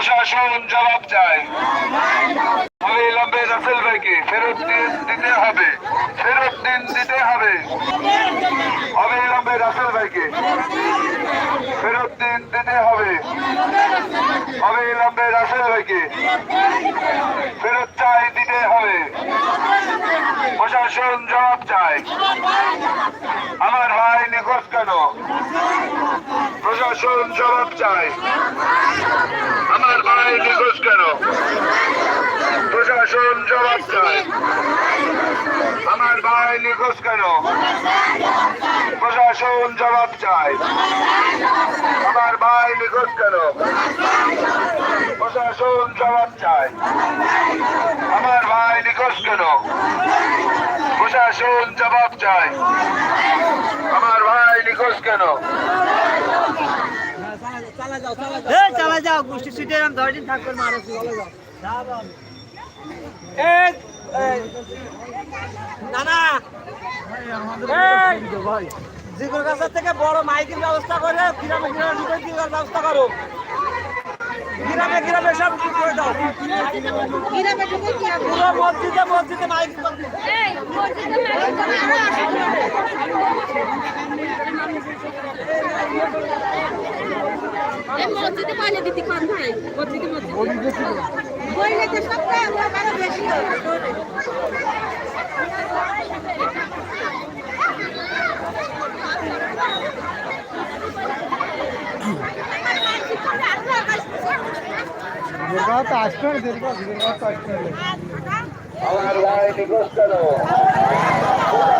প্রশাসন জবাব চায়। রাসেল ভাইকে ফেরত দিতে হবে। ফেরত দিন দিতে হবে। রাসেল ভাইকে ফেরত দিন দিতে হবে। রাসেল ভাইকে ফেরত চাই দিতে হবে। প্রশাসন জবাব চায়। আমার ভাই নিখোঁজ কেন? প্রশাসন জবাব চায়। আমার ভাই নিখোঁজ কেন প্রশাসন জবাব চায় আমার ভাই নিখোঁজ কেন? প্রশাসন জবাব চায়। আমার ভাই নিখোঁজ কেন? প্রশাসন জবাব চায়। আমার ভাই নিখোঁজ কেন? প্রশাসন জবাব চায়। আমার ভাই নিখোঁজ কেন? এই, চালা যাও গোষ্ঠী এরকম দশ দিন থাকবে মারো চলে যাও। জিগুর গাছের থেকে বড় মাইকের ব্যবস্থা করে গ্রামে গ্রামে ব্যবস্থা করো গ্রামে গ্রামে সব করে দাও? পুরো মসজিদে মসজিদে মাইক মসজিদে পানি দিতে কোন মসজিদে মসজিদে তো বেশি হবে আমার ভাই নিখোঁজ কেন প্রশাসন জবাব চায়।